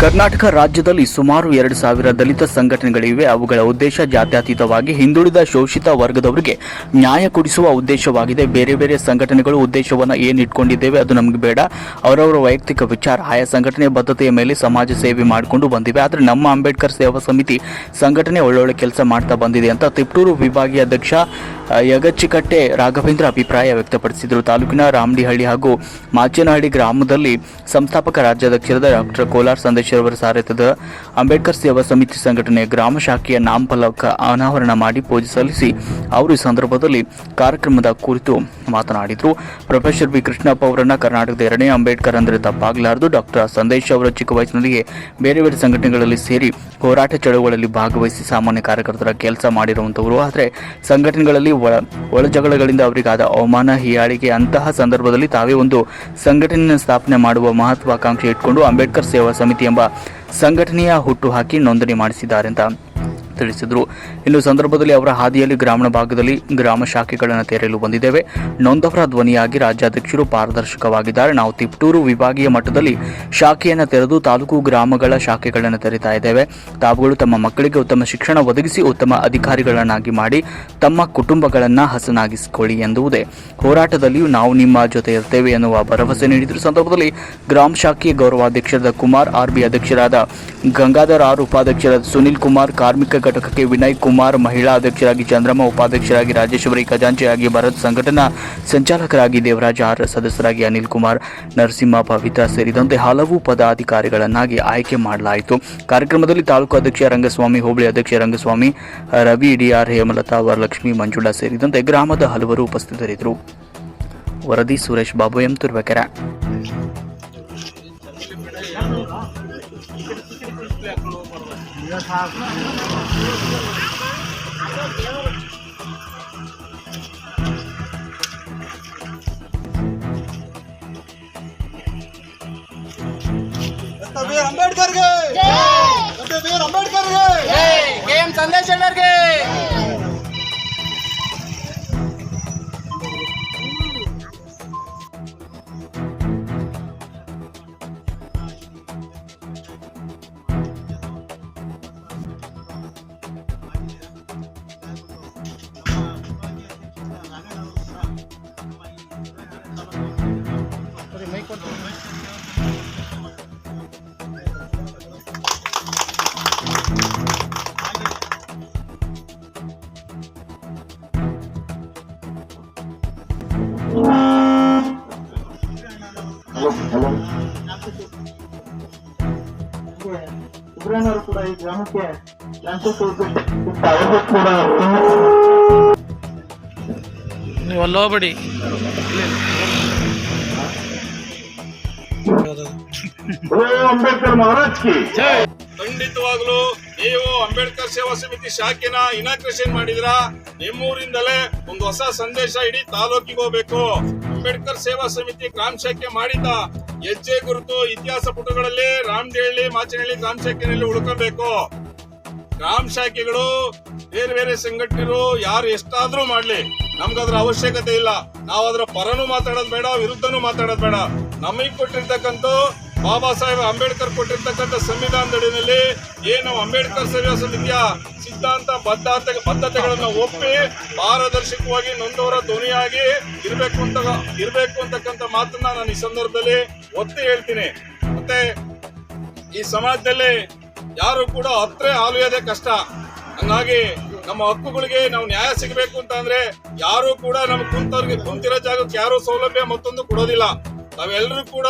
ಕರ್ನಾಟಕ ರಾಜ್ಯದಲ್ಲಿ ಸುಮಾರು ಎರಡು ಸಾವಿರ ದಲಿತ ಸಂಘಟನೆಗಳಿವೆ. ಅವುಗಳ ಉದ್ದೇಶ ಜಾತ್ಯತೀತವಾಗಿ ಹಿಂದುಳಿದ ಶೋಷಿತ ವರ್ಗದವರಿಗೆ ನ್ಯಾಯ ಕೊಡಿಸುವ ಉದ್ದೇಶವಾಗಿದೆ. ಬೇರೆ ಬೇರೆ ಸಂಘಟನೆಗಳು ಉದ್ದೇಶವನ್ನು ಏನು ಇಟ್ಕೊಂಡಿದ್ದೇವೆ ಅದು ನಮಗೆ ಬೇಡ. ಅವರವರ ವೈಯಕ್ತಿಕ ವಿಚಾರ, ಆಯಾ ಸಂಘಟನೆ ಬದ್ಧತೆಯ ಮೇಲೆ ಸಮಾಜ ಸೇವೆ ಮಾಡಿಕೊಂಡು ಬಂದಿವೆ. ಆದರೆ ನಮ್ಮ ಅಂಬೇಡ್ಕರ್ ಸೇವಾ ಸಮಿತಿ ಸಂಘಟನೆ ಒಳ್ಳೊಳ್ಳೆ ಕೆಲಸ ಮಾಡ್ತಾ ಬಂದಿದೆ ಅಂತ ತಿಪ್ಟೂರು ವಿಭಾಗೀಯ ಅಧ್ಯಕ್ಷ ಯಗಚ್ಚಿಕಟ್ಟೆ ರಾಘವೇಂದ್ರ ಅಭಿಪ್ರಾಯ ವ್ಯಕ್ತಪಡಿಸಿದರು. ತಾಲೂಕಿನ ರಾಮಡಿಹಳ್ಳಿ ಹಾಗೂ ಮಾಚೇನಹಳ್ಳಿ ಗ್ರಾಮದಲ್ಲಿ ಸಂಸ್ಥಾಪಕ ರಾಜ್ಯಾಧ್ಯಕ್ಷರಾದ ಡಾಕ್ಟರ್ ಕೋಲಾರ್ ಸಂದೇಶ್ವರ ಸಾರಥ್ಯದ ಅಂಬೇಡ್ಕರ್ ಸೇವಾ ಸಮಿತಿ ಸಂಘಟನೆ ಗ್ರಾಮ ಶಾಖೆಯ ನಾಮಫಲಕ ಅನಾವರಣ ಮಾಡಿ ಪೂಜೆ ಸಲ್ಲಿಸಿ ಅವರು ಈ ಸಂದರ್ಭದಲ್ಲಿ ಕಾರ್ಯಕ್ರಮದ ಕುರಿತು ಮಾತನಾಡಿದರು. ಪ್ರೊಫೆಸರ್ ಬಿ ಕೃಷ್ಣಪ್ಪ ಅವರನ್ನು ಕರ್ನಾಟಕದ ಎರಡನೇ ಅಂಬೇಡ್ಕರ್ ಅಂದರೆ ತಪ್ಪಾಗಲಾರದು. ಡಾಕ್ಟರ್ ಸಂದೇಶ್ ಅವರ ಚಿಕ್ಕ ವಯಸ್ಸಿನಲ್ಲಿಯೇ ಬೇರೆ ಬೇರೆ ಸಂಘಟನೆಗಳಲ್ಲಿ ಸೇರಿ ಹೋರಾಟ ಚಳುವಳಿಯಲ್ಲಿ ಭಾಗವಹಿಸಿ ಸಾಮಾನ್ಯ ಕಾರ್ಯಕರ್ತರ ಕೆಲಸ ಮಾಡಿರುವಂಥವರು ಆದರೆ ಸಂಘಟನೆಗಳಲ್ಲಿ ಒಳ ಒಳಜಗಳಗಳಿಂದ ಅವರಿಗಾದ ಅವಮಾನ, ಹೀಯಾಳಿಗೆ ಅಂತಹ ಸಂದರ್ಭದಲ್ಲಿ ತಾವೇ ಒಂದು ಸಂಘಟನೆಯನ್ನು ಸ್ಥಾಪನೆ ಮಾಡುವ ಮಹತ್ವಾಕಾಂಕ್ಷೆ ಇಟ್ಕೊಂಡು ಅಂಬೇಡ್ಕರ್ ಸೇವಾ ಸಮಿತಿ ಎಂಬ ಸಂಘಟನೆಯ ಹುಟ್ಟು ಹಾಕಿ ನೋಂದಣಿ ಮಾಡಿಸಿದ್ದಾರೆ ಅಂತ ತಿಳಿಸಿದರು. ಇನ್ನು ಸಂದರ್ಭದಲ್ಲಿ ಅವರ ಹಾದಿಯಲ್ಲಿ ಗ್ರಾಮೀಣ ಭಾಗದಲ್ಲಿ ಗ್ರಾಮ ಶಾಖೆಗಳನ್ನು ತೆರೆಯಲು ಬಂದಿದ್ದೇವೆ. ನೊಂದವರ ಧ್ವನಿಯಾಗಿ ರಾಜ್ಯಾಧ್ಯಕ್ಷರು ಪಾರದರ್ಶಕವಾಗಿದ್ದಾರೆ. ನಾವು ತಿಪ್ಟೂರು ವಿಭಾಗೀಯ ಮಟ್ಟದಲ್ಲಿ ಶಾಖೆಯನ್ನು ತೆರೆದು ತಾಲೂಕು ಗ್ರಾಮಗಳ ಶಾಖೆಗಳನ್ನು ತೆರೀತಾ ಇದ್ದೇವೆ. ತಾವುಗಳು ತಮ್ಮ ಮಕ್ಕಳಿಗೆ ಉತ್ತಮ ಶಿಕ್ಷಣ ಒದಗಿಸಿ ಉತ್ತಮ ಅಧಿಕಾರಿಗಳನ್ನಾಗಿ ಮಾಡಿ ತಮ್ಮ ಕುಟುಂಬಗಳನ್ನು ಹಸನಾಗಿಸಿಕೊಳ್ಳಿ ಎಂದುವುದೇ. ಹೋರಾಟದಲ್ಲಿಯೂ ನಾವು ನಿಮ್ಮ ಜೊತೆ ಇರ್ತೇವೆ ಎನ್ನುವ ಭರವಸೆ ನೀಡಿದ ಸಂದರ್ಭದಲ್ಲಿ ಗ್ರಾಮ ಶಾಖೆಯ ಗೌರವಾಧ್ಯಕ್ಷರಾದ ಕುಮಾರ್, ಆರ್ಬಿ ಅಧ್ಯಕ್ಷರಾದ ಗಂಗಾಧರ್, ಆರ್ ಉಪಾಧ್ಯಕ್ಷರಾದ ಸುನಿಲ್ ಕುಮಾರ್, ಕಾರ್ಮಿಕ ಘಟಕಕ್ಕೆ ವಿನಯ್ ಕುಮಾರ್ ಮಹಿಳಾ ಅಧ್ಯಕ್ಷರಾಗಿ, ಚಂದ್ರಮ್ಮ ಉಪಾಧ್ಯಕ್ಷರಾಗಿ, ರಾಜೇಶ್ವರಿ ಖಜಾಂಚಿಯಾಗಿ, ಭರತ್ ಸಂಘಟನಾ ಸಂಚಾಲಕರಾಗಿ, ದೇವರಾಜ್ ಆರ್ ಸದಸ್ಯರಾಗಿ ಅನಿಲ್ ಕುಮಾರ್, ನರಸಿಂಹ ಪವಿತ್ರ ಸೇರಿದಂತೆ ಹಲವು ಪದಾಧಿಕಾರಿಗಳನ್ನಾಗಿ ಆಯ್ಕೆ ಮಾಡಲಾಯಿತು. ಕಾರ್ಯಕ್ರಮದಲ್ಲಿ ತಾಲೂಕು ಅಧ್ಯಕ್ಷ ರಂಗಸ್ವಾಮಿ, ಹೋಬಳಿ ಅಧ್ಯಕ್ಷ ರಂಗಸ್ವಾಮಿ, ರವಿ ಡಿಆರ್ ಹೇಮಲತಾ, ವರಲಕ್ಷ್ಮಿ ಮಂಜುಳಾ ಸೇರಿದಂತೆ ಗ್ರಾಮದ ಹಲವರು ಉಪಸ್ಥಿತರಿದ್ದರು. ವರದಿ Suresh Babu M Turbekere B R ಅಂಬೇಡ್ಕರ್ಗೆ doctor B R ಅಂಬೇಡ್ಕರ್ಗೆ ಕೆ ಎಂ ಈ ಕೂಡ ನೀವು ಓ ಅಂಬೇಡ್ಕರ್ ನೀವು ಅಂಬೇಡ್ಕರ್ ಸೇವಾ ಸಮಿತಿ ಶಾಖೆನ ಇನಾಗ್ರೇಷನ್ ಮಾಡಿದ್ರ ನಿಮ್ಮೂರಿಂದಲೇ ಒಂದು ಹೊಸ ಸಂದೇಶ ಇಡೀ ತಾಲೂಕಿಗೆ ಹೋಗ್ಬೇಕು. ಅಂಬೇಡ್ಕರ್ ಸೇವಾ ಸಮಿತಿ ಗ್ರಾಮ ಶಾಖೆ ಮಾಡಿದ ಹೆಜ್ಜೆ ಗುರುತು ಇತಿಹಾಸ ಪುಟಗಳಲ್ಲಿ ರಾಮದೇಹಳ್ಳಿ ಮಾಚನಹಳ್ಳಿ ಗ್ರಾಮ ಶಾಖೆಯಲ್ಲಿ ಉಳ್ಕೋಬೇಕು. ಗ್ರಾಮ ಶಾಖೆಗಳು ಬೇರೆ ಬೇರೆ ಸಂಘಟನೆಗಳು ಯಾರು ಎಷ್ಟಾದ್ರೂ ಮಾಡ್ಲಿ. ನಮ್ಗದ್ರ ಅವಶ್ಯಕತೆ ಇಲ್ಲ. ನಾವು ಅದ್ರ ಪರನೂ ಮಾತಾಡೋದು ಬೇಡ, ವಿರುದ್ಧನೂ ಮಾತಾಡೋದು ಬೇಡ. ನಮಗೆ ಕೊಟ್ಟಿರ್ತಕ್ಕಂಥ ಬಾಬಾ ಸಾಹೇಬ್ ಅಂಬೇಡ್ಕರ್ ಕೊಟ್ಟಿರ್ತಕ್ಕಂಥ ಸಂವಿಧಾನದಡಿನಲ್ಲಿ ಏನು ಅಂಬೇಡ್ಕರ್ ಸೇವೆ ಸಮಿತಿಯ ಸಿದ್ಧಾಂತ, ಬದ್ಧತೆ, ಬದ್ಧತೆಗಳನ್ನ ಒಪ್ಪಿ ಪಾರದರ್ಶಕವಾಗಿ ನೊಂದವರ ಧ್ವನಿಯಾಗಿ ಇರಬೇಕು ಅಂತ, ಇರಬೇಕು ಅಂತಕ್ಕಂಥ ಮಾತನ್ನ ನಾನು ಈ ಸಂದರ್ಭದಲ್ಲಿ ಒತ್ತಿ ಹೇಳ್ತೀನಿ. ಮತ್ತೆ ಈ ಸಮಾಜದಲ್ಲಿ ಯಾರು ಕೂಡ ಹತ್ರ ಹಾಲುಯೋದೇ ಕಷ್ಟ. ಹಂಗಾಗಿ ನಮ್ಮ ಹಕ್ಕುಗಳಿಗೆ ನಾವು ನ್ಯಾಯ ಸಿಗಬೇಕು ಅಂತ ಅಂದ್ರೆ ಯಾರು ಕೂಡ ನಮ್ಗೆ ಕುಂತವ್ರಿಗೆ ಕುಂತಿರೋ ಜಾಗಕ್ಕೆ ಯಾರು ಸೌಲಭ್ಯ ಮತ್ತೊಂದು ಕೊಡೋದಿಲ್ಲ. ನಾವೆಲ್ಲರೂ ಕೂಡ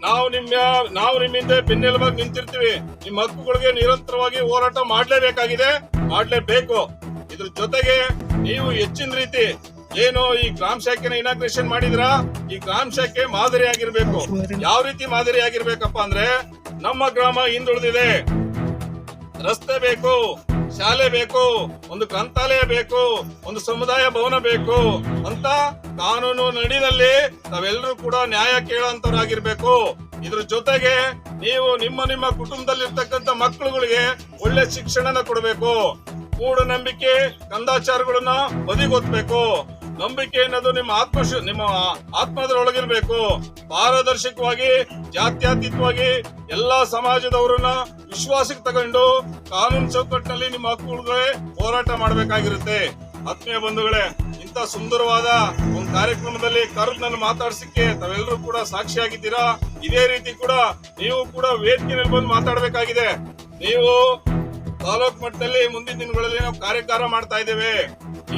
ನಾವು ನಿಮ್ಮ ನಾವು ನಿಮ್ಮಿಂದ ಬೆನ್ನೆಲುಬಾಗಿ ನಿಂತಿರ್ತೀವಿ. ನಿಮ್ಮ ಹಕ್ಕುಗಳಿಗೆ ನಿರಂತರವಾಗಿ ಹೋರಾಟ ಮಾಡಲೇಬೇಕಾಗಿದೆ. ಮಾಡಲೇಬೇಕು. ಇದ್ರ ಜೊತೆಗೆ ನೀವು ಹೆಚ್ಚಿನ ರೀತಿ ಏನು ಈ ಗ್ರಾಮ ಶಾಖೆನ ಇನಾಗ್ರೇಷನ್ ಮಾಡಿದ್ರ? ಈ ಗ್ರಾಮ ಶಾಖೆ ಮಾದರಿಯಾಗಿರ್ಬೇಕು ಯಾವ ರೀತಿ ಮಾದರಿಯಾಗಿರ್ಬೇಕಪ್ಪ ಅಂದ್ರೆ ನಮ್ಮ ಗ್ರಾಮ ಹಿಂದುಳಿದಿದೆ. ರಸ್ತೆ ಬೇಕು. ಶಾಲೆ ಬೇಕು, ಒಂದು ಗ್ರಂಥಾಲಯ ಬೇಕು, ಒಂದು ಸಮುದಾಯ ಭವನ ಬೇಕು ಅಂತ ಕಾನೂನು ನಡಿನಲ್ಲಿ ನಾವೆಲ್ಲರೂ ಕೂಡ ನ್ಯಾಯ ಕೇಳೋಂತವ್ರಾಗಿರ್ಬೇಕು ಇದ್ರ ಜೊತೆಗೆ ನೀವು ನಿಮ್ಮ ನಿಮ್ಮ ಕುಟುಂಬದಲ್ಲಿರ್ತಕ್ಕಂಥ ಮಕ್ಕಳುಗಳಿಗೆ ಒಳ್ಳೆ ಶಿಕ್ಷಣನ ಕೊಡಬೇಕು. ಮೂಢನಂಬಿಕೆ, ಕಂದಾಚಾರಗಳನ್ನ ಬದಿಗೊತ್ತಬೇಕು ನಂಬಿಕೆ ಅನ್ನೋದು ನಿಮ್ಮ ಆತ್ಮ ನಿಮ್ಮ ಆತ್ಮದೊಳಗಿರ್ಬೇಕು ಪಾರದರ್ಶಕವಾಗಿ, ಜಾತ್ಯತೀತವಾಗಿ ಎಲ್ಲಾ ಸಮಾಜದವರನ್ನ ವಿಶ್ವಾಸಕ್ಕೆ ತಗೊಂಡು ಕಾನೂನು ಚೌಕಟ್ಟಿನಲ್ಲಿ ನಿಮ್ಮ ಹಕ್ಕುಗಳಿಗೆ ಹೋರಾಟ ಮಾಡಬೇಕಾಗಿರುತ್ತೆ. ಆತ್ಮೀಯ ಬಂಧುಗಳೇ, ಇಂಥ ಸುಂದರವಾದ ಒಂದು ಕಾರ್ಯಕ್ರಮದಲ್ಲಿ ಕರೆದು ನನ್ನ ಮಾತಾಡ್ಸಿಕ್ಕೆ ತಾವೆಲ್ಲರೂ ಕೂಡ ಸಾಕ್ಷಿಯಾಗಿದ್ದೀರಾ? ಇದೇ ರೀತಿ ಕೂಡ ನೀವು ಕೂಡ ವೇದಿಕೆಯಲ್ಲಿ ಬಂದು ಮಾತಾಡಬೇಕಾಗಿದೆ. ನೀವು ತಾಲೂಕ್ ಮಟ್ಟದಲ್ಲಿ ಮುಂದಿನ ದಿನಗಳಲ್ಲಿ ನಾವು ಕಾರ್ಯಕಾರ ಮಾಡ್ತಾ ಇದ್ದೇವೆ.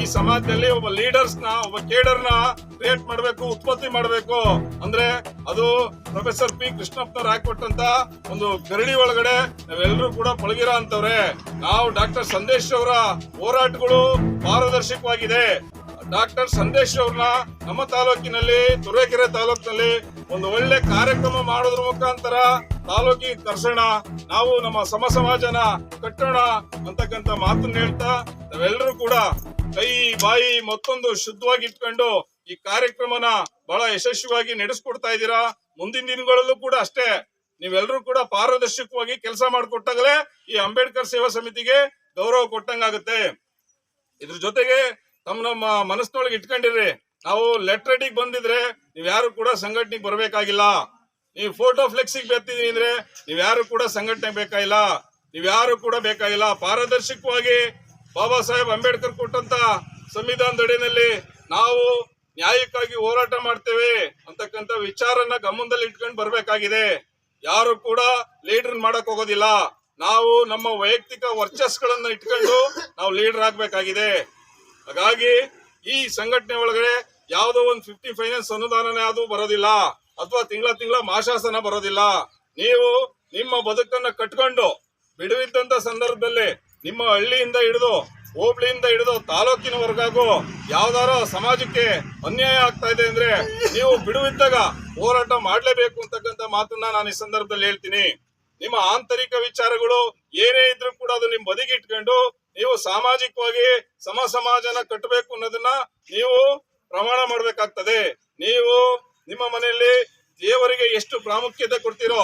ಈ ಸಮಾಜದಲ್ಲಿ ಒಬ್ಬ ಲೀಡರ್ಸ್ನ, ಒಬ್ಬ ಕೇಡರ್ನ ಕ್ರಿಯೇಟ್ ಮಾಡಬೇಕು, ಉತ್ಪತ್ತಿ ಮಾಡಬೇಕು. ಅಂದ್ರೆ ಅದು ಪ್ರೊಫೆಸರ್ ಪಿ ಕೃಷ್ಣಪ್ಪನವ್ರು ಹಾಕೊಟ್ಟಂತ ಒಂದು ಗರಡಿ ಒಳಗಡೆ ನಾವೆಲ್ಲರೂ ಕೂಡ ಪಳಗಿರೋ ಅಂತವ್ರೆ ನಾವು ಡಾಕ್ಟರ್ ಸಂದೇಶ್ ಅವರ ಹೋರಾಟಗಳು ಪಾರದರ್ಶಕವಾಗಿದೆ. ಡಾಕ್ಟರ್ ಸಂದೇಶ್ ಅವ್ರನ್ನ ನಮ್ಮ ತಾಲೂಕಿನಲ್ಲಿ ತುರೇಕೆರೆ ತಾಲೂಕಿನಲ್ಲಿ ಒಂದು ಒಳ್ಳೆ ಕಾರ್ಯಕ್ರಮ ಮಾಡೋದ್ರ ಮುಖಾಂತರ ತಾಲೂಕಿಗೆ ಕರ್ಸೋಣ ನಾವು ನಮ್ಮ ಸಮ ಸಮಾಜನ ಕಟ್ಟೋಣ ಅಂತಕ್ಕಂತ ಮಾತನ್ನ ಹೇಳ್ತಾ ನಾವೆಲ್ಲರೂ ಕೂಡ ಕೈ, ಬಾಯಿ ಮತ್ತೊಂದು ಶುದ್ಧವಾಗಿ ಇಟ್ಕೊಂಡು ಈ ಕಾರ್ಯಕ್ರಮನ ಬಹಳ ಯಶಸ್ವಿಯಾಗಿ ನಡೆಸ್ಕೊಡ್ತಾ ಇದ್ದೀರಾ. ಮುಂದಿನ ದಿನಗಳಲ್ಲೂ ಕೂಡ ಅಷ್ಟೇ. ನೀವೆಲ್ಲರೂ ಕೂಡ ಪಾರದರ್ಶಕವಾಗಿ ಕೆಲಸ ಮಾಡಿಕೊಟ್ಟಾಗಲೇ ಈ ಅಂಬೇಡ್ಕರ್ ಸೇವಾ ಸಮಿತಿಗೆ ಗೌರವ ಕೊಟ್ಟಂಗಾಗುತ್ತೆ. ಇದ್ರ ಜೊತೆಗೆ ತಮ್ಮ ನಮ್ಮ ಮನಸ್ಸಿನೊಳಗೆ ಇಟ್ಕೊಂಡಿರಿ. ನಾವು ಲೆಟ್ರೆಟಿಗೆ ಬಂದಿದ್ರೆ ನೀವು ಯಾರು ಕೂಡ ಸಂಘಟನೆಗೆ ಬರಬೇಕಾಗಿಲ್ಲ. ನೀವು ಫೋಟೋ ಫ್ಲೆಕ್ಸಿಗೆ ಬರ್ತಿದೀನಿ ಅಂದ್ರೆ ನೀವು ಯಾರು ಕೂಡ ಸಂಘಟನೆ ಬೇಕಾಗಿಲ್ಲ. ನೀವು ಯಾರು ಕೂಡ ಬೇಕಾಗಿಲ್ಲ. ಪಾರದರ್ಶಕವಾಗಿ ಬಾಬಾ ಸಾಹೇಬ್ ಅಂಬೇಡ್ಕರ್ ಕೊಟ್ಟಂತ ಸಂವಿಧಾನದಡಿನಲ್ಲಿ ನಾವು ನ್ಯಾಯಕ್ಕಾಗಿ ಹೋರಾಟ ಮಾಡ್ತೇವೆ ಅಂತಕ್ಕಂಥ ವಿಚಾರನ ಗಮನದಲ್ಲಿ ಇಟ್ಕೊಂಡು ಬರಬೇಕಾಗಿದೆ. ಯಾರು ಕೂಡ ಲೀಡರ್ ಮಾಡಕ್ ಹೋಗೋದಿಲ್ಲ. ನಾವು ನಮ್ಮ ವೈಯಕ್ತಿಕ ವರ್ಚಸ್ಗಳನ್ನ ಇಟ್ಕೊಂಡು ನಾವು ಲೀಡರ್ ಆಗ್ಬೇಕಾಗಿದೆ. ಹಾಗಾಗಿ ಈ ಸಂಘಟನೆ ಒಳಗಡೆ ಯಾವುದೋ ಒಂದು ಫಿಫ್ಟಿ ಫೈನಾನ್ಸ್ ಅನುದಾನನೇ ಅದು ಬರೋದಿಲ್ಲ ಅಥವಾ ತಿಂಗಳ ತಿಂಗಳ ಮಾಶಾಸನ ಬರೋದಿಲ್ಲ. ನೀವು ನಿಮ್ಮ ಬದುಕನ್ನ ಕಟ್ಕೊಂಡು ಬಿಡುವಿದ್ದಂತ ಸಂದರ್ಭದಲ್ಲಿ ನಿಮ್ಮ ಹಳ್ಳಿಯಿಂದ ಹಿಡಿದು ಹೋಬಳಿಯಿಂದ ಹಿಡಿದು ತಾಲೂಕಿನವರೆಗಾಗೂ ಯಾವ್ದಾರ ಸಮಾಜಕ್ಕೆ ಅನ್ಯಾಯ ಆಗ್ತಾ ಇದೆ ಅಂದ್ರೆ ನೀವು ಬಿಡುವಿದ್ದಾಗ ಹೋರಾಟ ಮಾಡಲೇಬೇಕು ಅಂತಕ್ಕಂಥ ಮಾತನ್ನ ನಾನು ಈ ಸಂದರ್ಭದಲ್ಲಿ ಹೇಳ್ತೀನಿ. ನಿಮ್ಮ ಆಂತರಿಕ ವಿಚಾರಗಳು ಏನೇ ಇದ್ರೂ ಕೂಡ ಅದು ನಿಮ್ ಬದಿಗಿಟ್ಕೊಂಡು ನೀವು ಸಾಮಾಜಿಕವಾಗಿ ಸಮ ಸಮಾಜನ ಕಟ್ಟಬೇಕು ಅನ್ನೋದನ್ನ ನೀವು ಪ್ರಮಾಣ ಮಾಡಬೇಕಾಗ್ತದೆ. ನೀವು ನಿಮ್ಮ ಮನೆಯಲ್ಲಿ ದೇವರಿಗೆ ಎಷ್ಟು ಪ್ರಾಮುಖ್ಯತೆ ಕೊಡ್ತೀರೋ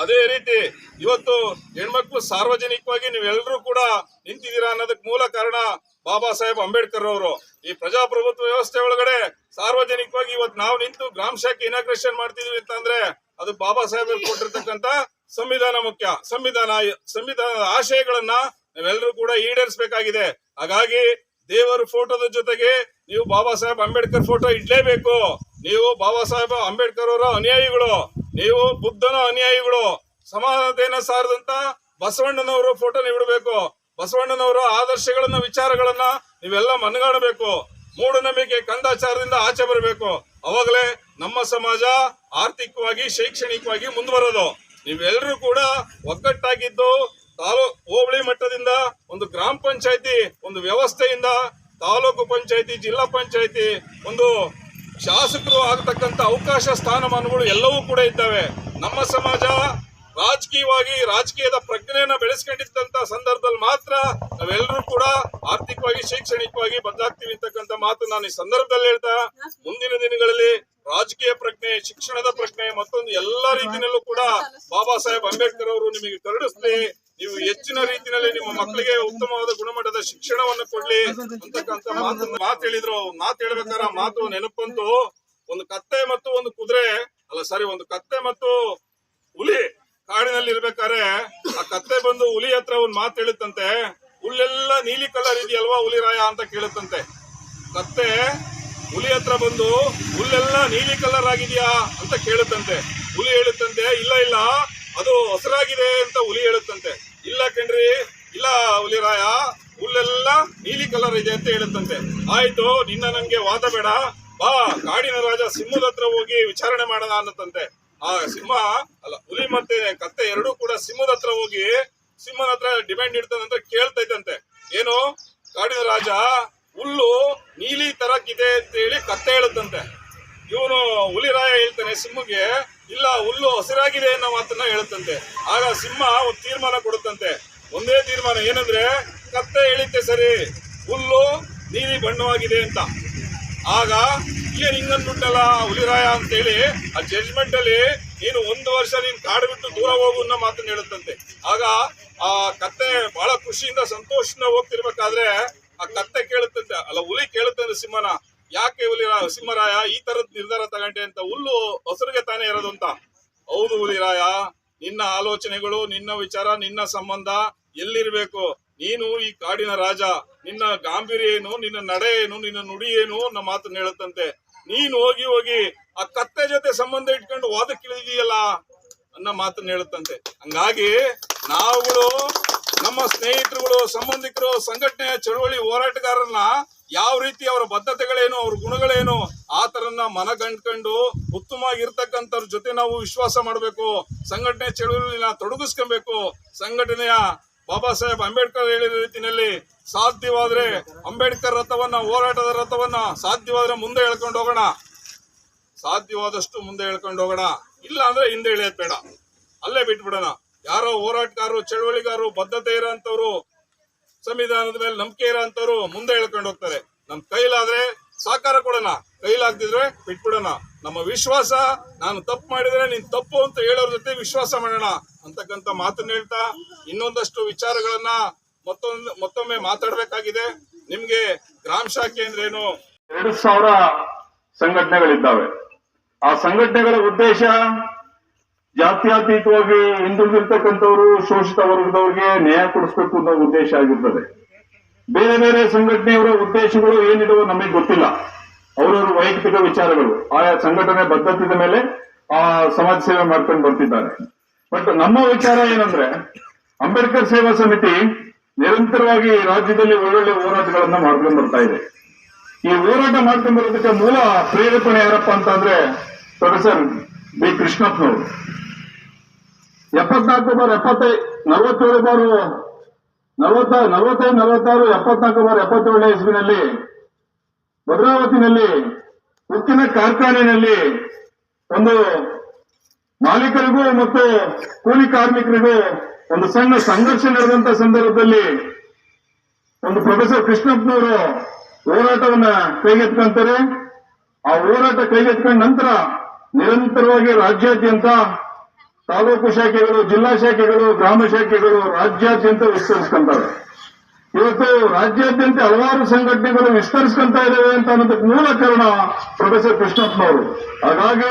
ಅದೇ ರೀತಿ ಇವತ್ತು ಹೆಣ್ಮಕ್ಳು ಸಾರ್ವಜನಿಕವಾಗಿ ನೀವೆಲ್ಲರೂ ಕೂಡ ನಿಂತಿದ್ದೀರಾ ಅನ್ನೋದಕ್ಕೆ ಮೂಲ ಕಾರಣ ಬಾಬಾ ಸಾಹೇಬ್ ಅಂಬೇಡ್ಕರ್ ಅವರು. ಈ ಪ್ರಜಾಪ್ರಭುತ್ವ ವ್ಯವಸ್ಥೆ ಒಳಗಡೆ ಸಾರ್ವಜನಿಕವಾಗಿ ಇವತ್ತು ನಾವು ನಿಂತು ಗ್ರಾಮ ಶಾಖೆ ಇನಾಗ್ರೇಷನ್ ಮಾಡ್ತಿದೀವಿ ಅಂತಂದ್ರೆ ಅದು ಬಾಬಾ ಸಾಹೇಬ್ ಕೊಟ್ಟಿರ್ತಕ್ಕಂತ ಸಂವಿಧಾನ ಮುಖ್ಯ. ಸಂವಿಧಾನ, ಸಂವಿಧಾನದ ಆಶಯಗಳನ್ನ ನಾವೆಲ್ಲರೂ ಕೂಡ ಈಡೇರಿಸಬೇಕಾಗಿದೆ. ಹಾಗಾಗಿ ದೇವರ ಫೋಟೋದ ಜೊತೆಗೆ ನೀವು ಬಾಬಾ ಸಾಹೇಬ್ ಅಂಬೇಡ್ಕರ್ ಫೋಟೋ ಇಡ್ಲೇಬೇಕು. ನೀವು ಬಾಬಾ ಸಾಹೇಬ್ ಅಂಬೇಡ್ಕರ್ ಅವರ ಅನುಯಾಯಿಗಳು. ನೀವು ಬುದ್ಧನ ಅನುಯಾಯಿಗಳು. ಸಮಾನತೆಯನ್ನ ಸಾರದಂತ ಬಸವಣ್ಣನವರ ಫೋಟೋನ ಇಡಬೇಕು. ಬಸವಣ್ಣನವರ ಆದರ್ಶಗಳನ್ನ, ವಿಚಾರಗಳನ್ನ ನೀವೆಲ್ಲ ಮನಗಾಣಬೇಕು. ಮೂಢನಂಬಿಕೆ, ಕಂದಾಚಾರದಿಂದ ಆಚೆ ಬರಬೇಕು. ಅವಾಗಲೇ ನಮ್ಮ ಸಮಾಜ ಆರ್ಥಿಕವಾಗಿ, ಶೈಕ್ಷಣಿಕವಾಗಿ ಮುಂದುವರೋದು. ನೀವೆಲ್ಲರೂ ಕೂಡ ಒಗ್ಗಟ್ಟಾಗಿದ್ದು ತಾಲೂಕ್ ಹೋಬಳಿ ಮಟ್ಟದಿಂದ ಒಂದು ಗ್ರಾಮ ಪಂಚಾಯತಿ, ಒಂದು ವ್ಯವಸ್ಥೆಯಿಂದ ತಾಲೂಕು ಪಂಚಾಯತಿ, ಜಿಲ್ಲಾ ಪಂಚಾಯತಿ, ಒಂದು ಶಾಸಕರು ಆಗತಕ್ಕಂತ ಅವಕಾಶ ಸ್ಥಾನಮಾನಗಳು ಎಲ್ಲವೂ ಕೂಡ ಇದ್ದಾವೆ. ನಮ್ಮ ಸಮಾಜ ರಾಜಕೀಯವಾಗಿ ರಾಜಕೀಯದ ಪ್ರಜ್ಞೆಯನ್ನ ಬೆಳೆಸ್ಕೊಂಡಿದ್ದಂತ ಸಂದರ್ಭದಲ್ಲಿ ಮಾತ್ರ ನಾವೆಲ್ಲರೂ ಕೂಡ ಆರ್ಥಿಕವಾಗಿ, ಶೈಕ್ಷಣಿಕವಾಗಿ ಬದಲಾಗ್ತೀವಿ ಅಂತಕ್ಕಂಥ ಮಾತು ನಾನು ಈ ಸಂದರ್ಭದಲ್ಲಿ ಹೇಳ್ತಾ ಮುಂದಿನ ದಿನಗಳಲ್ಲಿ ರಾಜಕೀಯ ಪ್ರಜ್ಞೆ, ಶಿಕ್ಷಣದ ಪ್ರಜ್ಞೆ ಮತ್ತೊಂದು ಎಲ್ಲಾ ರೀತಿಯಲ್ಲೂ ಕೂಡ ಬಾಬಾ ಸಾಹೇಬ್ ಅಂಬೇಡ್ಕರ್ ಅವರು ನಿಮಗೆ ಕರುಣಿಸ್ಲಿ ನೀವು ಹೆಚ್ಚಿನ ರೀತಿಯಲ್ಲಿ ನಿಮ್ಮ ಮಕ್ಕಳಿಗೆ ಉತ್ತಮವಾದ ಗುಣಮಟ್ಟದ ಶಿಕ್ಷಣವನ್ನು ಕೊಡ್ಲಿ ಅಂತಕ್ಕಂಥ ಮಾತು ಮಾತು ಹೇಳಿದ್ರು. ಮಾತು ಹೇಳ್ಬೇಕಾರ ಮಾತು ನೆನಪಂತು ಒಂದು ಕತ್ತೆ ಮತ್ತು ಒಂದು ಕುದುರೆ. ಅಲ್ಲ ಸರಿ ಒಂದು ಕತ್ತೆ ಮತ್ತು ಹುಲಿ ಕಾಡಿನಲ್ಲಿ ಇರ್ಬೇಕಾದ್ರೆ ಆ ಕತ್ತೆ ಬಂದು ಹುಲಿ ಹತ್ರ ಒಂದು ಮಾತು ಹೇಳುತ್ತಂತೆ. ಹುಲ್ಲೆಲ್ಲ ನೀಲಿ ಕಲರ್ ಇದೆಯಲ್ವಾ ಹುಲಿ ರಾಯ ಅಂತ ಕೇಳುತ್ತಂತೆ. ಕತ್ತೆ ಹುಲಿ ಹತ್ರ ಬಂದು ಹುಲ್ಲೆಲ್ಲ ನೀಲಿ ಕಲರ್ ಆಗಿದೆಯಾ ಅಂತ ಕೇಳುತ್ತಂತೆ. ಹುಲಿ ಹೇಳುತ್ತಂತೆ, ಇಲ್ಲ ಇಲ್ಲ ಅದು ಹಸಿರಾಗಿದೆ ಅಂತ ಹುಲಿ ಹೇಳುತ್ತಂತೆ. ಇಲ್ಲ ಕಣ್ರಿ, ಇಲ್ಲ ಹುಲಿರಾಯ ಹುಲ್ಲೆಲ್ಲ ನೀಲಿ ಕಲರ್ ಇದೆ ಅಂತ ಹೇಳುತ್ತಂತೆ. ಆಯ್ತು, ನಿನ್ನ ನಂಗೆ ವಾದ ಬೇಡ. ಬಾ, ಕಾಡಿನ ರಾಜ ಸಿಂಹದ ಹತ್ರ ಹೋಗಿ ವಿಚಾರಣೆ ಮಾಡದ ಅನ್ನತಂತೆ ಆ ಸಿಂಹ, ಅಲ್ಲ, ಹುಲಿ ಮತ್ತೆ ಕತ್ತೆ ಎರಡೂ ಕೂಡ ಸಿಂಹದ ಹತ್ರ ಹೋಗಿ ಸಿಂಹನ ಹತ್ರ ಡಿಮ್ಯಾಂಡ್ ಇಡ್ತಾನಂತ ಕೇಳ್ತೈತಂತೆ ಏನು? ಕಾಡಿನ ರಾಜ ಹುಲ್ಲು ನೀಲಿ ತರಕ್ಕಿದೆ ಅಂತ ಹೇಳಿ ಕತ್ತೆ ಹೇಳುತ್ತಂತೆ. ಇವನು ಹುಲಿರಾಯ ಹೇಳ್ತಾನೆ ಸಿಂಹಗೆ, ಇಲ್ಲ, ಹುಲ್ಲು ಹಸಿರಾಗಿದೆ ಅನ್ನೋ ಮಾತನ್ನ ಹೇಳುತ್ತಂತೆ. ಆಗ ಸಿಂಹ ಒಂದು ತೀರ್ಮಾನ ಕೊಡುತ್ತಂತೆ. ಒಂದೇ ತೀರ್ಮಾನ ಏನಂದ್ರೆ, ಕತ್ತೆ ಹೇಳಿದ್ದೆ ಸರಿ, ಹುಲ್ಲು ನೀಲಿ ಬಣ್ಣವಾಗಿದೆ ಅಂತ. ಆಗ ಏನ್ ಹಿಂಗನ್ಬಿಟ್ಟಲ್ಲ ಹುಲಿರಾಯ ಅಂತೇಳಿ ಆ ಜಡ್ಜ್ಮೆಂಟ್ ಅಲ್ಲಿ ನೀನು ಒಂದು ವರ್ಷ ನೀನ್ ಕಾಡು ಬಿಟ್ಟು ದೂರ ಹೋಗು ಅನ್ನೋ ಮಾತನ್ನ ಹೇಳುತ್ತಂತೆ. ಆಗ ಆ ಕತ್ತೆ ಬಹಳ ಖುಷಿಯಿಂದ ಸಂತೋಷದಿಂದ ಹೋಗ್ತಿರ್ಬೇಕಾದ್ರೆ ಆ ಕತ್ತೆ ಕೇಳುತ್ತಂತೆ. ಅಲ್ಲ, ಹುಲಿ ಕೇಳುತ್ತಂತೆ ಸಿಂಹನ. ಯಾಕೆ ಹುಲಿ ಸಿಂಹರಾಯ? ಈ ತರದ ನಿರ್ಧಾರ ತಗೊಂಡೆ ಅಂತ ಹುಲ್ಲು ಹಸುರಿಗೆ ತಾನೇ ಇರೋದು ಅಂತ. ಹೌದು ಹುಲಿರಾಯ, ನಿನ್ನ ಆಲೋಚನೆಗಳು, ನಿನ್ನ ವಿಚಾರ, ನಿನ್ನ ಸಂಬಂಧ ಎಲ್ಲಿರ್ಬೇಕು? ನೀನು ಈ ಕಾಡಿನ ರಾಜ. ನಿನ್ನ ಗಾಂಭೀರ್ಯ ಏನು? ನಿನ್ನ ನಡೆ ಏನು? ನಿನ್ನ ನುಡಿ ಏನು? ಅನ್ನೋ ಮಾತನ್ನ ಹೇಳುತ್ತಂತೆ. ನೀನು ಹೋಗಿ ಹೋಗಿ ಆ ಕತ್ತೆ ಜೊತೆ ಸಂಬಂಧ ಇಟ್ಕೊಂಡು ವಾದಕ್ಕಿಳಿದೀಯಲ್ಲ ಅನ್ನೋ ಮಾತನ್ನ ಹೇಳುತ್ತಂತೆ. ಹಂಗಾಗಿ ನಾವುಗಳು, ನಮ್ಮ ಸ್ನೇಹಿತರುಗಳು, ಸಂಬಂಧಿಕರು ಸಂಘಟನೆ ಚಳವಳಿ ಹೋರಾಟಗಾರರನ್ನ ಯಾವ ರೀತಿ ಅವರ ಬದ್ಧತೆಗಳೇನು, ಅವ್ರ ಗುಣಗಳೇನು, ಆ ತರನ್ನ ಮನಗಂಡ್ಕೊಂಡು ಉತ್ತಮವಾಗಿರ್ತಕ್ಕಂಥವ್ರ ಜೊತೆ ನಾವು ವಿಶ್ವಾಸ ಮಾಡಬೇಕು. ಸಂಘಟನೆ ಚಳವಳಿನ ತೊಡಗಿಸ್ಕೊಬೇಕು. ಸಂಘಟನೆಯ ಬಾಬಾ ಸಾಹೇಬ್ ಅಂಬೇಡ್ಕರ್ ಹೇಳಿದ ರೀತಿಯಲ್ಲಿ ಸಾಧ್ಯವಾದ್ರೆ ಅಂಬೇಡ್ಕರ್ ರಥವನ್ನ, ಹೋರಾಟದ ರಥವನ್ನ ಸಾಧ್ಯವಾದ್ರೆ ಮುಂದೆ ಹೇಳ್ಕೊಂಡು ಹೋಗೋಣ. ಸಾಧ್ಯವಾದಷ್ಟು ಮುಂದೆ ಹೇಳ್ಕೊಂಡು ಹೋಗೋಣ. ಇಲ್ಲ ಅಂದ್ರೆ ಹಿಂದೆ ಇಳಿಯೋದ್ ಬೇಡ. ಅಲ್ಲೇ ಬಿಟ್ಬಿಡೋಣ. ಯಾರೋ ಹೋರಾಟಗಾರರು, ಚಳವಳಿಗಾರರು, ಬದ್ಧತೆ ಇರೋಂಥವ್ರು ಸಂವಿಧಾನದ ಮೇಲೆ ನಂಬಿಕೆ ಇರೋಂಥವ್ರು ಮುಂದೆ ಹೇಳ್ಕೊಂಡು ಹೋಗ್ತಾರೆ. ನಮ್ ಕೈಲಾದ್ರೆ ಸಾಕಾರ ಕೊಡೋಣ. ಕೈಲಾಗ್ದಿದ್ರೆ ಬಿಟ್ಬಿಡೋಣ. ನಮ್ಮ ವಿಶ್ವಾಸ, ನಾನು ತಪ್ಪು ಮಾಡಿದ್ರೆ ನೀನ್ ತಪ್ಪು ಅಂತ ಹೇಳೋರ್ ಜೊತೆ ವಿಶ್ವಾಸ ಮಾಡೋಣ ಅಂತಕ್ಕಂಥ ಮಾತನ್ನ ಹೇಳ್ತಾ, ಇನ್ನೊಂದಷ್ಟು ವಿಚಾರಗಳನ್ನ ಮತ್ತೊಂದು, ಮತ್ತೊಮ್ಮೆ ಮಾತಾಡ್ಬೇಕಾಗಿದೆ. ನಿಮ್ಗೆ ಗ್ರಾಮ ಶಾಖೆ ಅಂದ್ರೇನು ಎರಡು ಸಾವಿರ ಸಂಘಟನೆಗಳಿದ್ದಾವೆ. ಆ ಸಂಘಟನೆಗಳ ಉದ್ದೇಶ ಜಾತ್ಯತೀತವಾಗಿ ಹಿಂದುಳಿದಿರ್ತಕ್ಕಂಥವ್ರು, ಶೋಷಿತ ವರ್ಗದವ್ರಿಗೆ ನ್ಯಾಯ ಕೊಡಿಸ್ಬೇಕು ಅನ್ನೋ ಉದ್ದೇಶ ಆಗಿರ್ತದೆ. ಬೇರೆ ಬೇರೆ ಸಂಘಟನೆಯವರ ಉದ್ದೇಶಗಳು ಏನಿದವೋ ನಮಗೆ ಗೊತ್ತಿಲ್ಲ. ಅವರವರ ವೈಯಕ್ತಿಕ ವಿಚಾರಗಳು ಆಯಾ ಸಂಘಟನೆ ಬದ್ಧತಿದ ಮೇಲೆ ಆ ಸಮಾಜ ಸೇವೆ ಮಾಡ್ಕೊಂಡು ಬರ್ತಿದ್ದಾರೆ. ಬಟ್ ನಮ್ಮ ವಿಚಾರ ಏನಂದ್ರೆ, ಅಂಬೇಡ್ಕರ್ ಸೇವಾ ಸಮಿತಿ ನಿರಂತರವಾಗಿ ರಾಜ್ಯದಲ್ಲಿ ಒಳ್ಳೊಳ್ಳೆ ಹೋರಾಟಗಳನ್ನ ಮಾಡ್ಕೊಂಡು ಬರ್ತಾ ಇದೆ. ಈ ಹೋರಾಟ ಮಾಡ್ಕೊಂಡು ಬರೋದಕ್ಕೆ ಮೂಲ ಪ್ರೇರೇಪಣೆ ಯಾರಪ್ಪ ಅಂತ ಅಂದ್ರೆ ಪ್ರೊಫೆಸರ್ ಬಿ ಕೃಷ್ಣಪ್ಪನವರು ಎಪ್ಪತ್ನಾಲ್ಕು ಬಾರ್ ಎಪ್ಪತ್ತೈ, ನಲವತ್ತೇಳು ಬಾರು ನಲವತ್ತ, ನಲವತ್ತೈದು, ನಲವತ್ತಾರು, ಎಪ್ಪತ್ನಾಲ್ಕು ಬಾರ್ ಎಪ್ಪತ್ತೇಳನೇ ಇಸ್ವಿನಲ್ಲಿ, ಭದ್ರಾವತಿನಲ್ಲಿ, ಉಕ್ಕಿನ ಕಾರ್ಖಾನೆಯಲ್ಲಿ ಒಂದು ಮಾಲೀಕರಿಗೂ ಮತ್ತು ಕೂಲಿ ಕಾರ್ಮಿಕರಿಗೂ ಒಂದು ಸಣ್ಣ ಸಂಘರ್ಷ ನಡೆದಂತ ಸಂದರ್ಭದಲ್ಲಿ ಒಂದು ಪ್ರೊಫೆಸರ್ ಕೃಷ್ಣಪ್ಪನವರು ಹೋರಾಟವನ್ನ ಕೈಗೆತ್ಕೊಂತಾರೆ ಆ ಹೋರಾಟ ಕೈಗೆತ್ಕೊಂಡ ನಂತರ ನಿರಂತರವಾಗಿ ರಾಜ್ಯಾದ್ಯಂತ ತಾಲೂಕು ಶಾಖೆಗಳು, ಜಿಲ್ಲಾ ಶಾಖೆಗಳು, ಗ್ರಾಮ ಶಾಖೆಗಳು ರಾಜ್ಯಾದ್ಯಂತ ವಿಸ್ತರಿಸ್ಕೊಂತವೆ. ಇವತ್ತು ರಾಜ್ಯಾದ್ಯಂತ ಹಲವಾರು ಸಂಘಟನೆಗಳು ವಿಸ್ತರಿಸ್ಕೊಂತ ಇದ್ದಾವೆ ಅಂತ ಅನ್ನೋದಕ್ಕೆ ಮೂಲ ಕಾರಣ ಪ್ರೊಫೆಸರ್ ಕೃಷ್ಣಪ್ಪನವರು. ಹಾಗಾಗಿ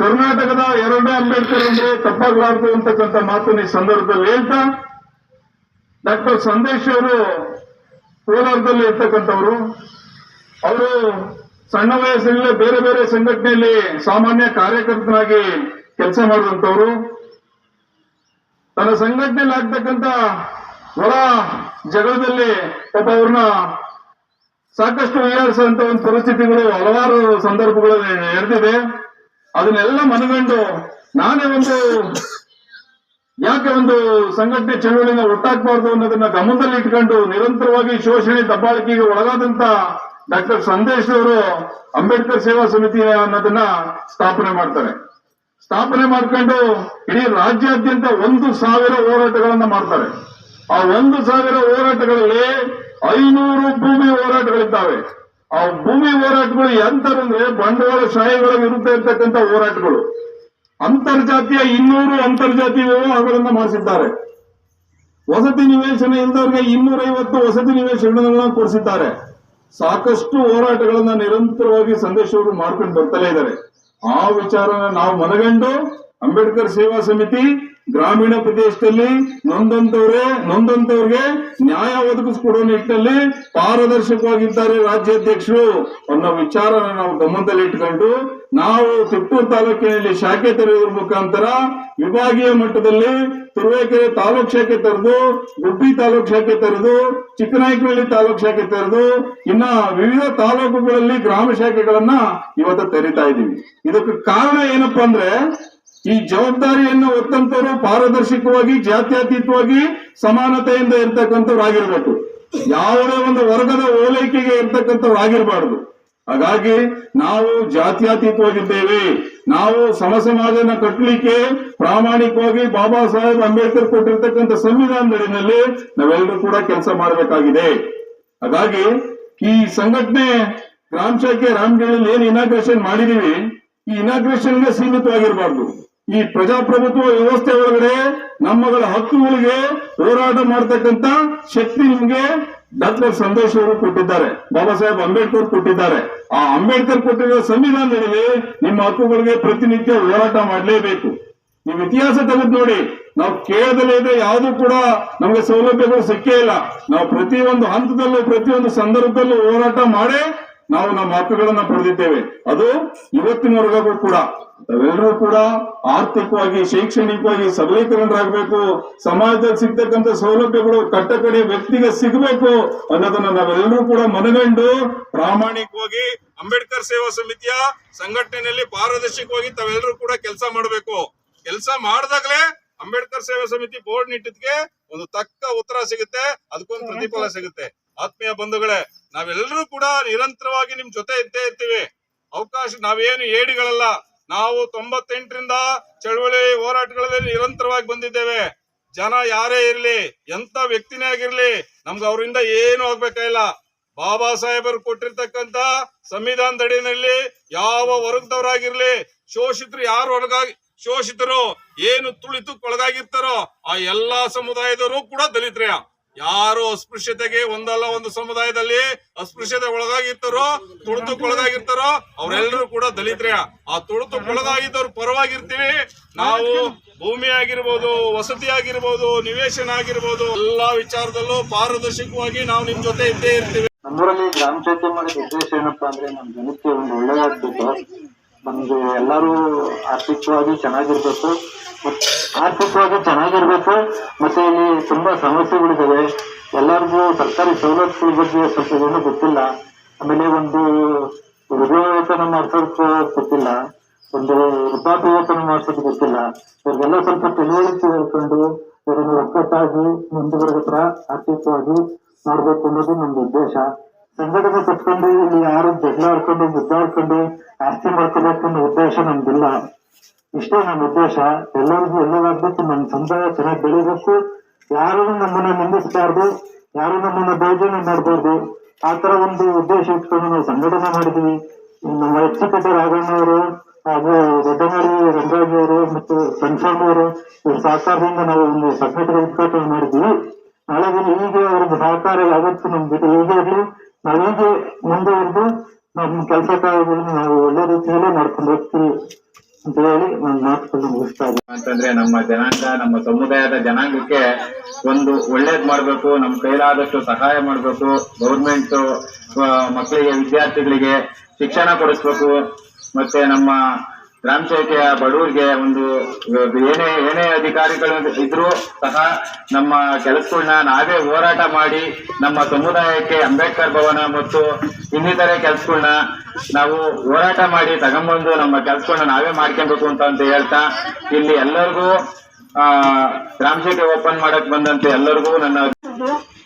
ಕರ್ನಾಟಕದ ಎರಡನೇ ಅಂಬೇಡ್ಕರ್ ಅಂದ್ರೆ ತಪ್ಪಾಗಲಾರದು ಅಂತಕ್ಕಂಥ ಮಾತನ್ನು ಈ ಸಂದರ್ಭದಲ್ಲಿ ಹೇಳ್ತಾ, ಡಾಕ್ಟರ್ ಸಂದೇಶ್ ಅವರು ಕೋಲಾರದಲ್ಲಿ ಇರ್ತಕ್ಕಂಥವ್ರು. ಅವರು ಸಣ್ಣ ವಯಸ್ಸಿನಲ್ಲೇ ಬೇರೆ ಬೇರೆ ಸಂಘಟನೆಯಲ್ಲಿ ಸಾಮಾನ್ಯ ಕಾರ್ಯಕರ್ತನಾಗಿ ಕೆಲಸ ಮಾಡಿದಂಥವ್ರು ತನ್ನ ಸಂಘಟನೆಯಲ್ಲಿ ಆಗ್ತಕ್ಕಂತ ಒಳ ಜಗಳದಲ್ಲಿ ಪಾಪ ಅವ್ರನ್ನ ಸಾಕಷ್ಟು ವಿಚಾರಿಸುವಂತ ಒಂದು ಪರಿಸ್ಥಿತಿಗಳು ಹಲವಾರು ಸಂದರ್ಭಗಳು ನಡೆದಿದೆ. ಅದನ್ನೆಲ್ಲ ಮನಗಂಡು ನಾನೇ ಒಂದು ಯಾಕೆ ಒಂದು ಸಂಘಟನೆ ಚಳುವಳಿನ ಒಟ್ಟಾಗಬಾರ್ದು ಅನ್ನೋದನ್ನ ಗಮನದಲ್ಲಿ ಇಟ್ಕೊಂಡು ನಿರಂತರವಾಗಿ ಶೋಷಣೆ ದಬ್ಬಾಳಿಕೆಗೆ ಒಳಗಾದಂತ ಡಾಕ್ಟರ್ ಸಂದೇಶ್ ಅವರು ಅಂಬೇಡ್ಕರ್ ಸೇವಾ ಸಮಿತಿ ಅನ್ನೋದನ್ನ ಸ್ಥಾಪನೆ ಮಾಡ್ತಾರೆ. ಸ್ಥಾಪನೆ ಮಾಡ್ಕೊಂಡು ಇಡೀ ರಾಜ್ಯಾದ್ಯಂತ ಒಂದು ಸಾವಿರ ಹೋರಾಟಗಳನ್ನ ಮಾಡ್ತಾರೆ. ಆ ಒಂದು ಸಾವಿರ ಹೋರಾಟಗಳಲ್ಲಿ ಐನೂರು ಭೂಮಿ ಹೋರಾಟಗಳಿದ್ದಾವೆ. ಆ ಭೂಮಿ ಹೋರಾಟಗಳು ಎಂತರಂದ್ರೆ ಬಂಡವಾಳ ಶಾಹಿಗಳ ವಿರುದ್ಧ ಇರ್ತಕ್ಕಂಥ ಹೋರಾಟಗಳು. ಅಂತರ್ಜಾತಿಯ ಇನ್ನೂರು ಅಂತರ್ಜಾತೀಯ ವ್ಯವಹಾರಗಳನ್ನ ಮಾಡಿಸಿದ್ದಾರೆ. ವಸತಿ ನಿವೇಶನ ಇಲ್ಲದವರಿಗೆ ಇನ್ನೂರೈವತ್ತು ವಸತಿ ನಿವೇಶನಗಳನ್ನ ಕೊಡಿಸಿದ್ದಾರೆ. ಸಾಕಷ್ಟು ಹೋರಾಟಗಳನ್ನ ನಿರಂತರವಾಗಿ ಸಂದೇಶವರು ಮಾಡ್ಕೊಂಡು ಬರ್ತಲೇ ಇದ್ದಾರೆ ಆ ವಿಚಾರನ ನಾವು ಮನಗಂಡು ಅಂಬೇಡ್ಕರ್ ಸೇವಾ ಸಮಿತಿ ಗ್ರಾಮೀಣ ಪ್ರದೇಶದಲ್ಲಿ ನೊಂದಂತವ್ರೆ, ನೊಂದಂತವ್ರಿಗೆ ನ್ಯಾಯ ಒದಗಿಸ್ಕೊಡೋ ನಿಟ್ಟಿನಲ್ಲಿ ಪಾರದರ್ಶಕವಾಗಿದ್ದಾರೆ ರಾಜ್ಯಾಧ್ಯಕ್ಷರು ಅನ್ನೋ ವಿಚಾರನ ನಾವು ಗಮನದಲ್ಲಿ ಇಟ್ಕೊಂಡು ನಾವು ತಿಪ್ಪೂರು ತಾಲೂಕಿನಲ್ಲಿ ಶಾಖೆ ತೆರೆಯುವ ಮುಖಾಂತರ ವಿಭಾಗೀಯ ಮಟ್ಟದಲ್ಲಿ ತುರುವೇಕೆರೆ ತಾಲೂಕ್ ಶಾಖೆ ತೆರೆದು, ಗುಬ್ಬಿ ತಾಲೂಕ್ ಶಾಖೆ ತೆರೆದು, ಚಿಕ್ಕನಾಯಕನಹಳ್ಳಿ ತಾಲೂಕ್ ಶಾಖೆ ತೆರೆದು, ಇನ್ನ ವಿವಿಧ ತಾಲೂಕುಗಳಲ್ಲಿ ಗ್ರಾಮ ಶಾಖೆಗಳನ್ನ ಇವತ್ತು ತೆರೀತಾ ಇದ್ದೀವಿ. ಇದಕ್ಕೆ ಕಾರಣ ಏನಪ್ಪಾ ಅಂದ್ರೆ ಈ ಜವಾಬ್ದಾರಿಯನ್ನು ಹೊತ್ತಂತವರು ಪಾರದರ್ಶಕವಾಗಿ, ಜಾತ್ಯತೀತವಾಗಿ ಸಮಾನತೆಯಿಂದ ಇರ್ತಕ್ಕಂಥವ್ರು ಆಗಿರ್ಬೇಕು. ಯಾವುದೇ ಒಂದು ವರ್ಗದ ಓಲೈಕೆಗೆ ಇರ್ತಕ್ಕಂಥವ್ರು ಆಗಿರಬಾರ್ದು. ಹಾಗಾಗಿ ನಾವು ಜಾತ್ಯಾತೀತವಾಗಿದ್ದೇವೆ. ನಾವು ಸಮ ಸಮಾಜನ ಕಟ್ಟಲಿಕ್ಕೆ ಪ್ರಾಮಾಣಿಕವಾಗಿ ಬಾಬಾ ಸಾಹೇಬ್ ಅಂಬೇಡ್ಕರ್ ಕೊಟ್ಟಿರ್ತಕ್ಕಂಥ ಸಂವಿಧಾನದಡಿನಲ್ಲಿ ನಾವೆಲ್ಲರೂ ಕೂಡ ಕೆಲಸ ಮಾಡಬೇಕಾಗಿದೆ. ಹಾಗಾಗಿ ಈ ಸಂಘಟನೆ ಗ್ರಾಮ ಶಾಖೆ ರಾಮಗಿರಿಯಲ್ಲಿ ಏನ್ ಇನಾಗ್ರೇಷನ್ ಮಾಡಿದೀವಿ, ಈ ಇನಾಗ್ರೇಷನ್ಗೆ ಸೀಮಿತವಾಗಿರಬಾರ್ದು. ಈ ಪ್ರಜಾಪ್ರಭುತ್ವ ವ್ಯವಸ್ಥೆ ಒಳಗಡೆ ನಮ್ಮಗಳ ಹಕ್ಕುಗಳಿಗೆ ಹೋರಾಟ ಮಾಡತಕ್ಕಂತ ಶಕ್ತಿ ನಿಮ್ಗೆ ಡಾಕ್ಟರ್ ಸಂತೋಷ್ ಅವರು ಕೊಟ್ಟಿದ್ದಾರೆ. ಬಾಬಾ ಸಾಹೇಬ್ ಅಂಬೇಡ್ಕರ್ ಕೊಟ್ಟಿದ್ದಾರೆ. ಆ ಅಂಬೇಡ್ಕರ್ ಕೊಟ್ಟಿರೋ ಸಂವಿಧಾನದಲ್ಲಿ ನಿಮ್ಮ ಹಕ್ಕುಗಳಿಗೆ ಪ್ರತಿನಿತ್ಯ ಹೋರಾಟ ಮಾಡಲೇಬೇಕು. ನೀವು ಇತಿಹಾಸ ತೆಗೆದು ನೋಡಿ. ನಾವು ಕೇಳದಲ್ಲೇ ಇದೆ ಯಾವುದು ಕೂಡ ನಮಗೆ ಸೌಲಭ್ಯಗಳು ಸಿಕ್ಕೇ ಇಲ್ಲ. ನಾವು ಪ್ರತಿಯೊಂದು ಹಂತದಲ್ಲೂ, ಪ್ರತಿಯೊಂದು ಸಂದರ್ಭದಲ್ಲೂ ಹೋರಾಟ ಮಾಡೇ ನಾವು ನಮ್ಮ ಹಕ್ಕುಗಳನ್ನ ಪಡೆದಿದ್ದೇವೆ. ಅದು ಇವತ್ತಿನವರೆಗೂ ಕೂಡ. ನಾವೆಲ್ಲರೂ ಕೂಡ ಆರ್ಥಿಕವಾಗಿ, ಶೈಕ್ಷಣಿಕವಾಗಿ ಸಬಲೀಕರಣರಾಗಬೇಕು. ಸಮಾಜದಲ್ಲಿ ಸಿಗ್ತಕ್ಕಂಥ ಸೌಲಭ್ಯಗಳು ಕಟ್ಟಕಡೆ ವ್ಯಕ್ತಿಗೆ ಸಿಗಬೇಕು ಅನ್ನೋದನ್ನ ನಾವೆಲ್ಲರೂ ಕೂಡ ಮನಗಂಡು ಪ್ರಾಮಾಣಿಕವಾಗಿ ಅಂಬೇಡ್ಕರ್ ಸೇವಾ ಸಮಿತಿಯ ಸಂಘಟನೆಯಲ್ಲಿ ಪಾರದರ್ಶಕವಾಗಿ ತಾವೆಲ್ಲರೂ ಕೂಡ ಕೆಲಸ ಮಾಡಬೇಕು. ಕೆಲಸ ಮಾಡಿದಾಗಲೇ ಅಂಬೇಡ್ಕರ್ ಸೇವಾ ಸಮಿತಿ ಬೋರ್ಡ್ ನಿಟ್ಟಿದ್ಗೆ ಒಂದು ತಕ್ಕ ಉತ್ತರ ಸಿಗುತ್ತೆ. ಅದಕ್ಕೊಂದು ಪ್ರತಿಫಲ ಸಿಗುತ್ತೆ. ಆತ್ಮೀಯ ಬಂಧುಗಳೇ ನಾವೆಲ್ಲರೂ ಕೂಡ ನಿರಂತರವಾಗಿ ನಿಮ್ ಜೊತೆ ಇದ್ದೇ ಇರ್ತೀವಿ. ಅವಕಾಶ, ನಾವೇನು ಏಡಿಗಳಲ್ಲ, ನಾವು ತೊಂಬತ್ತೆಂಟರಿಂದ ಚಳವಳಿ ಹೋರಾಟಗಳಲ್ಲಿ ನಿರಂತರವಾಗಿ ಬಂದಿದ್ದೇವೆ. ಜನ ಯಾರೇ ಇರ್ಲಿ ಎಂತ ವ್ಯಕ್ತಿನೇ ಆಗಿರ್ಲಿ, ನಮ್ಗೆ ಅವರಿಂದ ಏನು ಆಗ್ಬೇಕಾಗಿಲ್ಲ ಬಾಬಾ ಸಾಹೇಬರು ಕೊಟ್ಟಿರ್ತಕ್ಕಂತ ಸಂವಿಧಾನದಡಿನಲ್ಲಿ ಯಾವ ವರ್ಗದವರಾಗಿರ್ಲಿ, ಶೋಷಿತರು ಯಾರು ಒಳಗಾಗಿ ಶೋಷಿತರು, ಏನು ತುಳಿತಕ್ಕೊಳಗಾಗಿರ್ತಾರೋ ಆ ಎಲ್ಲಾ ಸಮುದಾಯದವರು ಕೂಡ ದಲಿತರೇ ಯಾರು ಅಸ್ಪೃಶ್ಯತೆಗೆ ಒಂದಲ್ಲ ಒಂದು ಸಮುದಾಯದಲ್ಲಿ ಅಸ್ಪೃಶ್ಯತೆ ಒಳಗಾಗಿರ್ತಾರೋ ತುಳಿತಕ್ಕೊಳಗಾಗಿರ್ತಾರೋ ಅವರೆಲ್ಲರೂ ಕೂಡ ದಲಿತರೇ. ಆ ತುಳಿತಕ್ಕೊಳಗಾಗಿದ್ದವ್ರ ಪರವಾಗಿರ್ತೀವಿ. ನಾವು ಭೂಮಿ ಆಗಿರ್ಬೋದು ವಸತಿ ಆಗಿರ್ಬೋದು ನಿವೇಶನ ಆಗಿರ್ಬೋದು ಎಲ್ಲಾ ವಿಚಾರದಲ್ಲೂ ಪಾರದರ್ಶಕವಾಗಿ ನಾವು ನಿಮ್ ಜೊತೆ ಇದ್ದೇ ಇರ್ತೀವಿ. ನಮ್ಮೂರಲ್ಲಿ ಗ್ರಾಮ ಚೈತ್ಯ ಮಾಡಿದ ಉದ್ದೇಶ ಏನಪ್ಪಾ ಅಂದ್ರೆ ನಮ್ ಜನಕ್ಕೆ ಒಂದು ಒಳ್ಳೇದಾಗ್ಬೇಕು. ನಮ್ಗೆ ಎಲ್ಲರೂ ಆರ್ಥಿಕವಾಗಿ ಚೆನ್ನಾಗಿರ್ಬೇಕು. ಆರ್ಥಿಕವಾಗಿ ಚೆನ್ನಾಗಿರ್ಬೇಕು, ಮತ್ತೆ ಇಲ್ಲಿ ತುಂಬಾ ಸಮಸ್ಯೆಗಳಿದ್ದಾವೆ. ಎಲ್ಲರಿಗೂ ಸರ್ಕಾರಿ ಸವಲತ್ತುಗಳ ಬಗ್ಗೆ ಸ್ವಲ್ಪ ಏನು ಗೊತ್ತಿಲ್ಲ. ಆಮೇಲೆ ಒಂದು ವೇತನ ಮಾಡ್ಸೋದಕ್ಕೆ ಗೊತ್ತಿಲ್ಲ. ಒಂದು ವೃದ್ಧಾಪ್ಯ ಮಾಡ್ಸೋದು ಗೊತ್ತಿಲ್ಲ. ಇವ್ರಿಗೆಲ್ಲ ಸ್ವಲ್ಪ ತಿಳುವಳಿಕೆ ಹೇಳ್ಕೊಂಡು ಇವರನ್ನು ಒಕ್ಕಟ್ಟಾಗಿ ಮುಂದುವರೆದ ಹತ್ರ ಆರ್ಥಿಕವಾಗಿ ಮಾಡ್ಬೇಕು ಅನ್ನೋದು ನಮ್ದು ಉದ್ದೇಶ. ಸಂಘಟನೆ ಕಟ್ಕೊಂಡು ಇಲ್ಲಿ ಯಾರು ಜಗಳ ಆಡ್ಕೊಂಡು, ಮುದ್ದಾಡ್ಕೊಂಡು, ಆಸ್ತಿ ಮಾಡ್ಕೋಬೇಕು ಅನ್ನೋ ಉದ್ದೇಶ ನಮ್ದಿಲ್ಲ. ಇಷ್ಟೇ ನನ್ನ ಉದ್ದೇಶ ಎಲ್ಲರಿಗೂ ಒಳ್ಳೇದಾಗ್ಬೇಕು ನಮ್ಮ ಸಮುದಾಯ ಚೆನ್ನಾಗಿ ಬೆಳಿಬೇಕು ಯಾರು ನಮ್ಮನ್ನ ನಿಂದಿಸಬಾರ್ದು ಯಾರು ನಮ್ಮನ್ನ ದೌರ್ಜನ್ಯ ಮಾಡಬಾರ್ದು, ಆ ತರ ಒಂದು ಉದ್ದೇಶ ಇಟ್ಕೊಂಡು ನಾವು ಸಂಘಟನೆ ಮಾಡಿದ್ವಿ ನಮ್ಮ ಎಚ್ಚುಕಟ್ಟೆ ರಾಘಣ್ಣವರು ಹಾಗೂ ದೊಡ್ಡಮಾಳಿ ರಂಗಾಜಿ ಅವರು ಮತ್ತು ಕನ್ಸರ್ಮ್ ಅವರು, ಇವ್ರ ಸಹಕಾರದಿಂದ ನಾವು ಒಂದು ಸಂಘಟನೆ ಉದ್ಘಾಟನೆ ಮಾಡಿದ್ವಿ ನಾಳೆ ದಿನ ಹೀಗೆ ಅವ್ರದ್ದು ಸಹಕಾರ ಯಾವತ್ತೂ ನಮ್ಮ ಜೊತೆ ಹೀಗೆ ಇರಲಿ. ನಾವು ಹೀಗೆ ಮುಂದುವರೆದು ನಮ್ಮ ಕೆಲಸ ಕಾರ್ಯಗಳನ್ನು ನಾವು ಒಳ್ಳೆ ರೀತಿಯಲ್ಲೇ ಮಾಡ್ಕೊಂಡು ಹೋಗ್ತೀವಿ. ಅಂತ ಹೇಳಿ ಮುಗಿಸ್ತಾ ಅಂತಂದ್ರೆ ನಮ್ಮ ಜನಾಂಗ, ನಮ್ಮ ಸಮುದಾಯದ ಜನಾಂಗಕ್ಕೆ ಒಂದು ಒಳ್ಳೇದ್ ಮಾಡ್ಬೇಕು ನಮ್ಮ ಕೈಲಾದಷ್ಟು ಸಹಾಯ ಮಾಡ್ಬೇಕು ಗೌರ್ಮೆಂಟ್ ಮಕ್ಕಳಿಗೆ, ವಿದ್ಯಾರ್ಥಿಗಳಿಗೆ ಶಿಕ್ಷಣ ಕೊಡಿಸ್ಬೇಕು, ಮತ್ತೆ ನಮ್ಮ ಗ್ರಾಮ ಸೇವೆಯ ಬಡವರಿಗೆ ಒಂದು ಏನೇ ಏನೇ ಅಧಿಕಾರಿಗಳು ಇದ್ರೂ ಸಹ ನಮ್ಮ ಕೆಲಸಗಳನ್ನ ನಾವೇ ಹೋರಾಟ ಮಾಡಿ ನಮ್ಮ ಸಮುದಾಯಕ್ಕೆ ಅಂಬೇಡ್ಕರ್ ಭವನ ಮತ್ತು ಇನ್ನಿತರೆ ಕೆಲಸಗಳನ್ನ ನಾವು ಹೋರಾಟ ಮಾಡಿ ತಗೊಂಬಂದು ನಮ್ಮ ಕೆಲಸಗಳನ್ನ ನಾವೇ ಮಾಡ್ಕೊಬೇಕು ಅಂತ ಅಂತ ಹೇಳ್ತಾ ಇಲ್ಲಿ ಎಲ್ಲರಿಗೂ, ಆ, ಗ್ರಾಮ ಸೇವೆ ಓಪನ್ ಮಾಡಕ್ ಬಂದಂತೆ ಎಲ್ಲರಿಗೂ ನನ್ನ.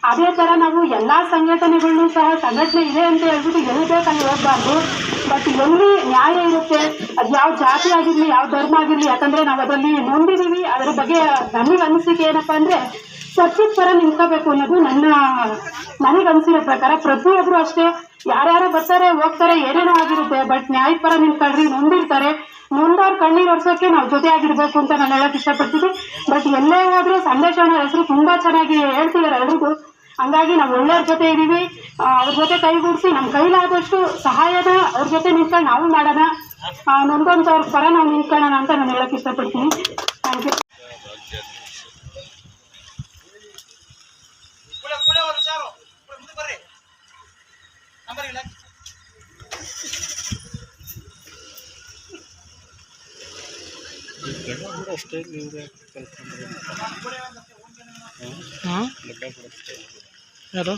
ಅದೇ ತರ ನಾವು ಎಲ್ಲಾ ಸಂಘಟನೆಗಳನ್ನೂ ಸಹ ಸಂಘಟನೆ ಇದೆ ಅಂತ ಹೇಳ್ಬಿಟ್ಟು ಎಲ್ಲಿ ಬೇಕಲ್ಲಿ ಬಟ್ ಎಲ್ಲಿ ನ್ಯಾಯ ಇರುತ್ತೆ. ಅದು ಯಾವ ಜಾತಿ ಆಗಿರಲಿ, ಯಾವ ಧರ್ಮ ಆಗಿರಲಿ, ಯಾಕಂದ್ರೆ ನಾವು ಅದರಲ್ಲಿ ನೊಂದಿದೀವಿ ಅದರ ಬಗ್ಗೆ ನನಗೆ ಅನಿಸಿಕೆ ಏನಪ್ಪ ಅಂದ್ರೆ ಸತ್ಯದ ಪರ ನಿಂತ್ಕೋಬೇಕು ಅನ್ನೋದು ನನ್ನ, ನನಗೆ ಅನಿಸಿರೋ ಪ್ರಕಾರ. ಪ್ರತಿಯೊಬ್ಬರು ಅಷ್ಟೇ. ಯಾರ್ಯಾರು ಬರ್ತಾರೆ, ಹೋಗ್ತಾರೆ, ಏನೇನೋ ಆಗಿರುತ್ತೆ. ಬಟ್ ನ್ಯಾಯದ ಪರ ನಿಂತ್ಕೊಳ್ರಿ, ನೊಂದಿರ್ತಾರೆ. ನೊಂದವ್ರ ಕಣ್ಣೀರ್ ಒರ್ಸೋಕೆ ನಾವು ಜೊತೆ ಆಗಿರ್ಬೇಕು ಅಂತ ನಾನು ಹೇಳಕ್ ಇಷ್ಟಪಡ್ತೀನಿ. ಬಟ್ ಎಲ್ಲೇ ಹೋದ್ರೂ ಸಂದೇಶ ಹೆಸರು ತುಂಬಾ ಚೆನ್ನಾಗಿ ಹೇಳ್ತಿದ್ದಾರೆ ಎಲ್ರಿಗೂ. ಹಂಗಾಗಿ ನಾವು ಒಳ್ಳೆಯವ್ರ ಜೊತೆ ಇದ್ದೀವಿ. ಅವ್ರ ಜೊತೆ ಕೈಗೂಡಿಸಿ ನಮ್ಮ ಕೈಲಾದಷ್ಟು ಸಹಾಯದ ಅವ್ರ ಜೊತೆ ನಿಂತ್ಕೊಂಡು ನಾವು ಮಾಡೋಣ. ನೊಂದಂಥವ್ರ ಪರ ನಾವು ನಿಂತ್ಕೊಳ್ಳೋಣ ಅಂತ ನಾನು ಹೇಳಕ್ ಇಷ್ಟಪಡ್ತೀನಿ. ಥ್ಯಾಂಕ್ ಯು ಯಾರು